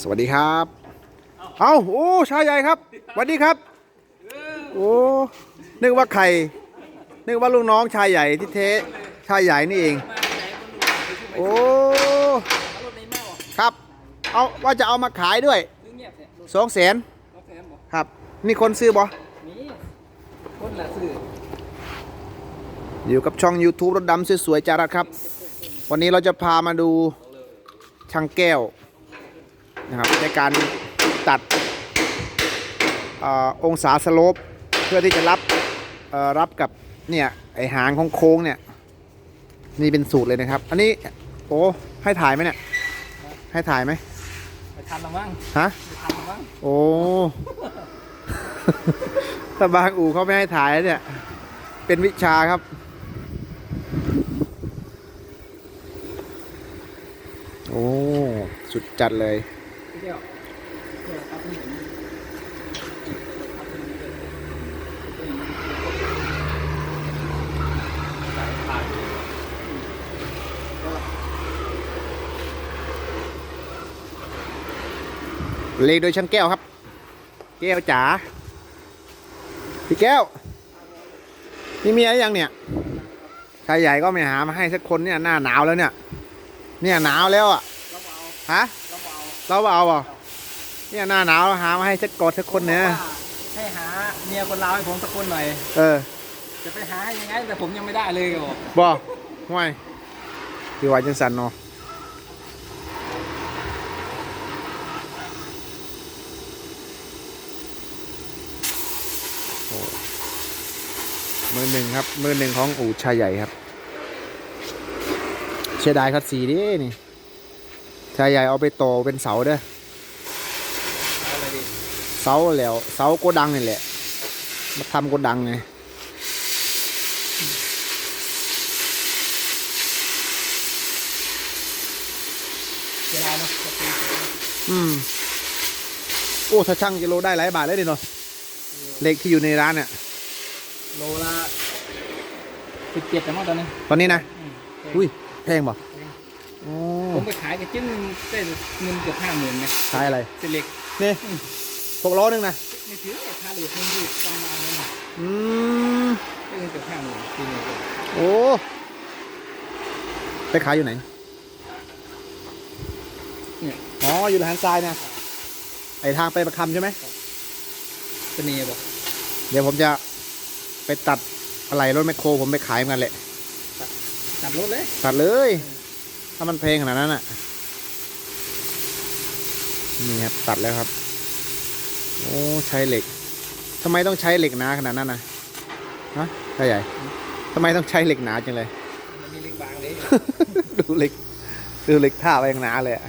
สวัสดีครับ เอาโอ้ชายใหญ่ครับสวัสดีครับ โอ้นึกว่าใคร นึกว่าลูกน้องชายใหญ่ที่เทชายใหญ่นี่เอง โอ้ครับ เอาว่าจะเอามาขายด้วยสองแสนครับ มีคนซื้อบ่นี่คนละซื้ออยู่กับช่อง YouTube รถดำสวยๆจารัสครับ วันนี้เราจะพามาดูช่างแก้ว นะครับในการตัดเออองศาสโลปเพื่อที่จะรับเอ่อรับกับเนี่ยไอหางของโค้งเนี่ยนี่เป็นสูตรเลยนะครับ อันนี้โอ้ให้ถ่ายไหมเนี่ยให้ถ่ายไหมไปทันละมั้งฮะไปทันละมั้งโอ้ถ้าบางอู่เขาไม่ให้ถ่ายแล้วเนี่ย เป็นวิชาครับโอ้ สุดจัดเลยพี่ เดียวเดี๋ยวครับนี่เลโดยช่างแก้วครับ แก้วจ๋าพี่แก้ว นี่มีอะไรยังเนี่ยชายใหญ่ก็ไม่หามาให้สักคนเนี่ยหน้าหนาวแล้วเนี่ย เนี่ยหนาวแล้วอะฮะ เราเอาเราเอาเปล่าเนี่ยหน้าหนาวหามาให้สักกดสักคนเนี่ยว่าให้หาเมียคนลาวให้ผมสักคนหน่อย เออ จะไปหายังไงแต่ผมยังไม่ได้เลยบอกบ่ห่วยพี่ว่าจังสันเนาะโอ้มือหนึ่งครับ มือหนึ่งของอู่ชายใหญ่ครับเสียดายคัดสีดินี่ ชายใหญ่เอาไปต่อเป็นเสาเด้อเอาอะไรดีเสาแล้วเสาโกดังนี่แหละ มาทำโกดังไงเวลาเนาะจะตีอืมโอ้ถ้าช่างกิโลได้หลายบาทเลยดิเนาะเหล็กที่อยู่ในร้านเนี่ยโลละสิบเจ็ดแต่มั้งตอนนี้ตอนนี้นะอืมอุ้ยแพงป่ะโอ้ ผมไปขายกับจิ้มได้เงินเกือบห้าหมื่นนะขายอะไรเสนเหล็กนี่หกล้อนึงนะไม่ถือราคาเหล็กมันอยู่ประมาณนั้นนะอืมได้เงินเกือบห้าหมื่นปีหนึงโอ้ไปขายอยู่ไหนเนี่ยอ๋ออยู่ทางซ้ายนะไอทางไปประคำใช่ไหมเสน่ห์บอกเดี๋ยวผมจะไปตัดอะไรรถแมคโครผมไปขายเหมือนกันแหละตัดรถเลย ตัดเลย ถ้ามันเพลงขนาดนั้นอะ นี่ครับตัดแล้วครับ โอ้ใช้เหล็กทำไมต้องใช้เหล็กหนาขนาดนั้นนะฮะใช่ใหญ่ทำไมต้องใช้เหล็กหนาจังเลยมันมีเล็กบางเลยดูเหล็กดูเหล็กท่าไปอย่างหนาเลยอะ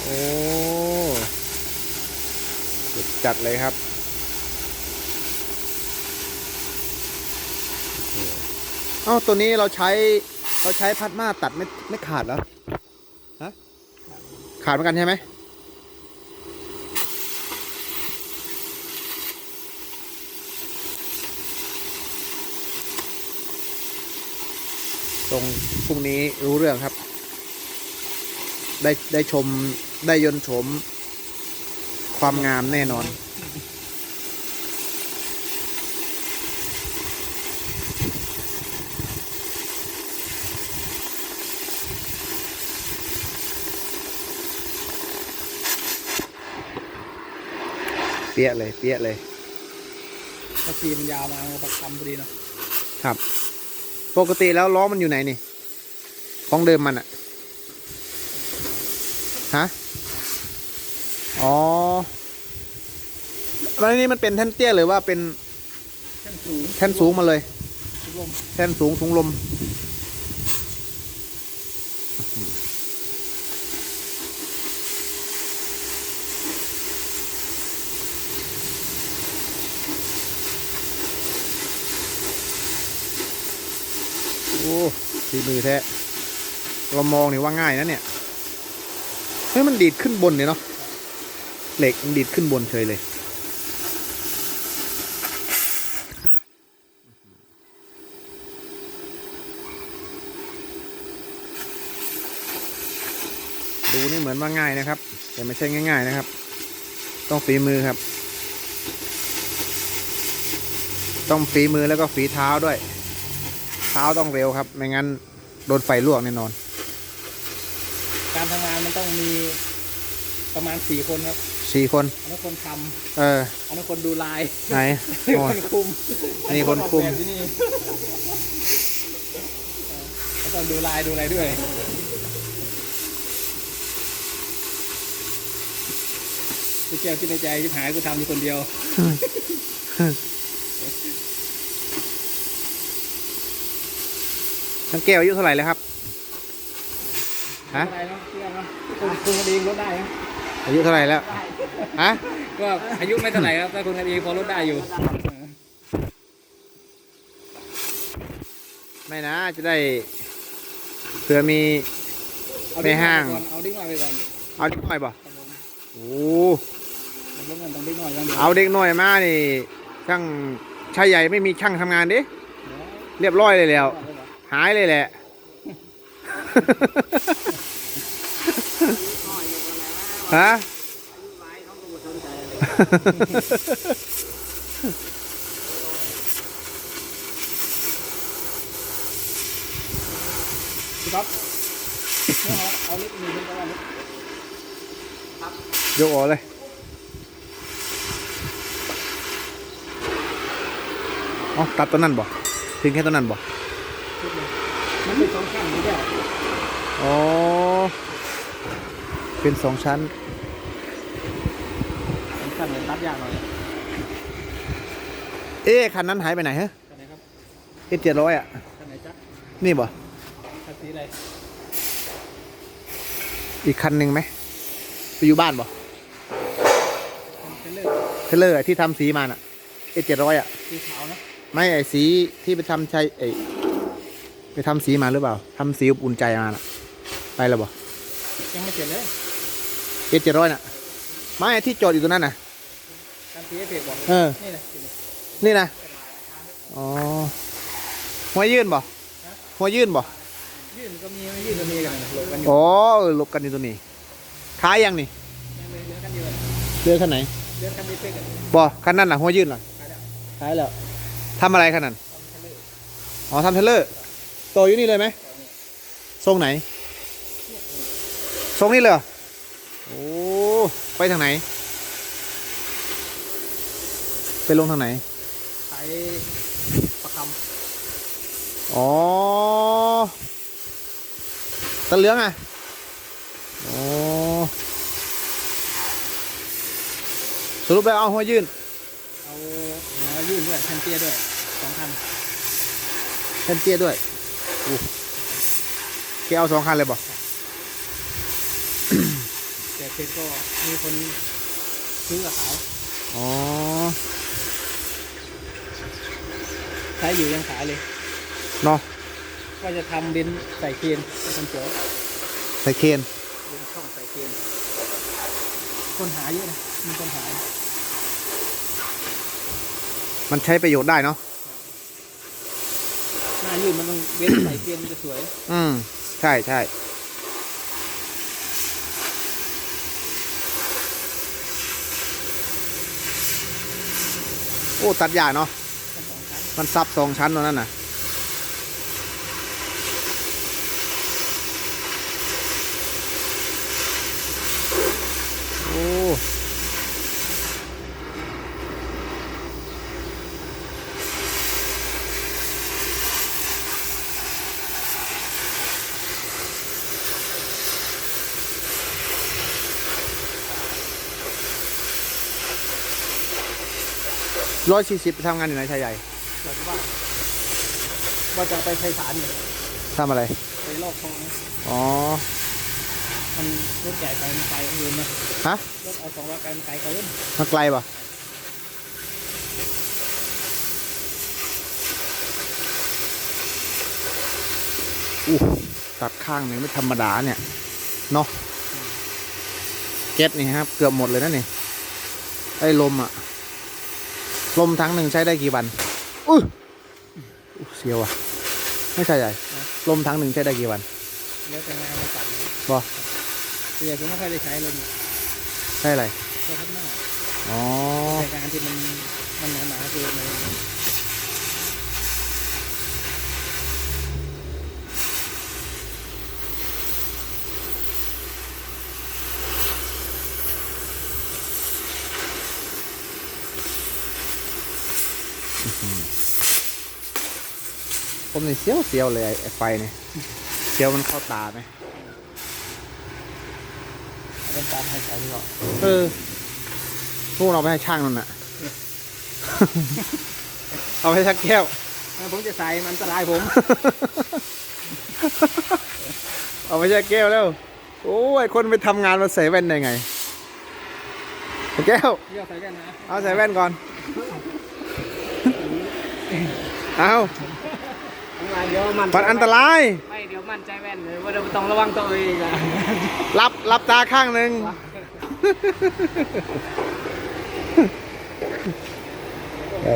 โอ้สุดจัดเลยครับโอ้โหเอ้าตัวนี้เราใช้ เราใช้พัดมาตัดไม่ไม่ขาดแล้วฮะขาดเหมือนกันใช่ไหมตรงพรุ่งนี้รู้เรื่องครับ ได้ได้ชมได้ยนต์ชม ความงามแน่นอน ปี้ยเลย เปี้ยเลยถ้าตีมันยาวมามันก็ประคำพอดีเนาะครับ ปกติแล้วล้อมันอยู่ไหนนี่ ของเดิมมันอะฮะ อ๋อแล้วนี่มันเป็นแท่นเตี้ยหรือว่าเป็นแท่นสูงแท่นสูงมาเลยถุงลมแท่นสูงถุงลม อ้ฝีมือแท้ เรามองนี่ว่าง่ายนะเนี่ย เฮ้ยมันดีดขึ้นบนเนี่ยเนาะ เหล็กมันดีดขึ้นบนเฉยเลย ดูนี่เหมือนว่าง่ายนะครับ แต่ไม่ใช่ง่าย ๆนะครับ ต้องฝีมือครับ ต้องฝีมือแล้วก็ฝีเท้าด้วย เท้าต้องเร็วครับ ไม่งั้นโดนไฟลวกแน่นอน การทำงานมันต้องมีประมาณสี่คนครับสี่คน อันนั้นคนทเออำอันนั้นคนดูลายไหนนี่โอ้คยนคุมนี่คนคุมออกแบบที่นี่เออต้องดูลายดูอะไรด้วยพี่เจ้าคิดในใจที่หายกูทำอยู่คนเดียว ทั้งแก้วอายุเท่าไหร่แล้วครับ ฮะ อะไรเนาะเชื่อเนาะคุณคุณกันเองลดได้นะอายุเท่าไหร่แล้ว ฮะ ก็อายุไม่เท่าไหร่ครับถ้าคุณกันเองพอลดได้อยู่ ไม่นะ จะได้เผื่อมีเอาไม่ห้าง เอาดิ้งหน่อยไปก่อนเอาเด็กหน่อยป่ะครับผมโอ้เอาดิ้งหน่อยต้องดิ้งหน่อยอย่างเดียวเอาเด็กหน่อยมานี่ช่างชายใหญ่ไม่มีช่างทำงานดิ เรียบร้อยเลยแล้ว หายเลยแหละ ฮะพี่ก๊อฟเนี่ยเอาเอาเล็กมีเล็กก็ว่าเล็กยกออกเลยอ๋อตัดตัวนั้นบ่ ถึงแค่ตัวนั้นบ่ ชุดเลยมันเป็นสองชั้นนี่แหละอ๋อ เป็นสองชั้นสองชั้นเลยตัดยากหน่อยเอ๊ะคันนั้นหายไปไหนฮะชั้นไหนครับเอเจ็ดร้อยอะชั้นไหนจ๊ะนี่บ่ชั้นสีอะไรอีกคันหนึ่งไหมไปอยู่บ้านบ่ชั้นเทเลอร์เทเลอร์ที่ทำสีมาน่ะเอเจ็ดร้อยอะสีขาวนะไม่ไอสีที่ไปทำใช้ไอ ไปทำสีมาหรือเปล่าทำสีอบอุ่นใจมาน่ะ ไปแล้วบ่ยังไม่เสร็จเลยเอเจ็ดร้อยน่ะไม่ไอ้ที่จอดอยู่ตรงนั้นน่ะชั้นสีเอฟเฟกต์บอกเออนี่นะนี่นะนี่นะอ๋อหัวยื่นบ่หัวยื่นบ่ยื่นก็มีไม่ยื่นก็มีกันนะหลบกันอยู่อ๋อเออหลบกันอยู่ตรงนี้ท้ายยังนี่ยังเลยเหลือกันอยู่เรือคันไหนเหลือกันดีเฟกต์กันบ่คันนั้นน่ะหัวยื่นล่ะขายแล้วท้ายแล้วทำอะไรคันนั้นชั้นเทเลอร์อ๋อทำเทรลเลอร์ โตอยู่นี่เลยไหมทรงไหน ทรงนี้เลยเหรอโอ้ไปทางไหน ไปลงทางไหนขายประคอ๋อตะเหลืองอะอ๋อสรุปแล้วเอาหัวยื่นำเอาหัวยื่นด้วยแผ่นเตี้ยด้วยสองพันแผ่นเตี้ยด้วยอู้ แกเอาสองคันเลยบ่แต่เพชรก็มีคนซื้อกับเขาอ๋อ ใช้อยู่ยังขายเลย เนาะว่าจะทำดินใส่เคนเป็นคนเจ๋อใส่เคนดินช่องใส่เคนคนหาเยอะนะมีคนหา มันใช้ประโยชน์ได้เนาะ หน้ายืดมันต้องเว้นใส่เตียนมันจะสวย อืม ใช่ใช่โอ้ ตัดยากเนาะ มันซับสองชั้นตรงนั้นน่ะ ร้อยสี่สิบทำงานอยู่ไหนชายใหญ่เราก็ว่าว่าจะไปไพศาลเนี่ยทำอะไร ไปลอกคลองนะอ๋อ มันรถใหญ่ไปมันไกลเกินนะฮะ รถเอาสองร้อยไปมันไกลเกินมันไกลป่ะอู้ตัดข้างหนึ่งไม่ธรรมดาเนี่ย เนาะเก็ตนี่ครับ เกือบหมดเลยนะนี่ ไอ้ลมอะ ลมทั้งหนึ่งใช้ได้กี่วันอุ้ยอุ๊ยเสียวอะไม่ใช่ใหญ่ลมทั้งหนึ่งใช้ได้กี่วันแล้วแต่งานมันตัดนะบอส่วนใหญ่ผมไม่ค่อยได้ใช้เลยใช่อะไรใช้ทับหน้าอ๋อแต่การที่มันมันหนาๆคือมัน ผมนี่เสียวเสียวเลยไอ้ไอ้ไฟเนี่ยเสียวมันเข้าตาไหมเป็นการให้ใช้ดีกว่าเออพวกเราไปให้ช่างนั่นน่ะ เอาไปให้ช่างแก้ว ผมจะใส่มันอันตรายผม เอาไปช่างแก้วแล้ว โอ้ยคนไปทำงานมาใส่แว่นได้ไงช่างแก้ว เลือกใส่กันนะเอาใส่แว่นก่อน เอา ทำงานเดี๋ยวมันมันอันตราย ไม่เดี๋ยวมันใจแว่นเลยว่าเราต้องระวังตัวเองอะรับรับตาข้างหนึ่ง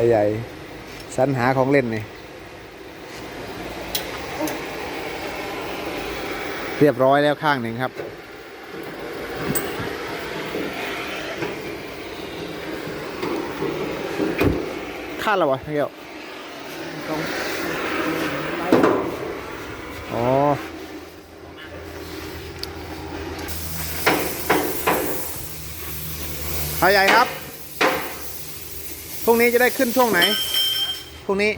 ใหญ่ๆสรรหาของเล่นนี่เรียบร้อยแล้วข้างหนึ่งครับ คาดแล้ววะพี่เกียวตรง อ๋อพาใหญ่ครับ พรุ่งนี้จะได้ขึ้นช่วงไหน พรุ่งนี้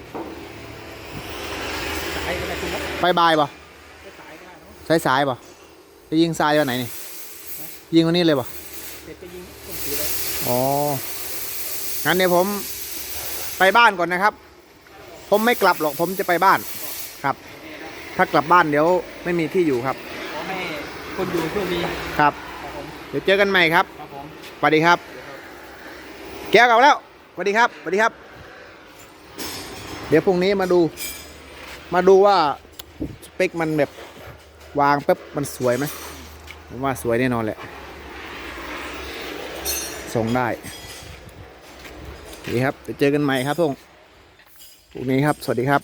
สายก็ได้คุณครับไปบายป่ะสายได้เนาะสายสายป่ะจะยิงทรายวันไหนนี่ ยิงวันนี้เลยป่ะเสร็จจะยิงต้นสีเลยอ๋อ งั้นเดี๋ยวผมไปบ้านก่อนนะครับ ผมไม่กลับหรอก ผมจะไปบ้าน ถ้ากลับบ้านเดี๋ยวไม่มีที่อยู่ครับ ขอให้คนอยู่โชคดีครับ ครับผมเดี๋ยวเจอกันใหม่ครับครับผมสวัสดีครับ แก้วกลับมาแล้วสวัสดีครับสวัสดีครับ เดี๋ยวพรุ่งนี้มาดู มาดูว่าสเปคมันแบบวางปุ๊บมันสวยไหมผมว่าสวยแน่นอนแหละส่งได้ดีครับเดี๋ยวเจอกันใหม่ครับพงพรุ่งนี้ครับ สวัสดีครับ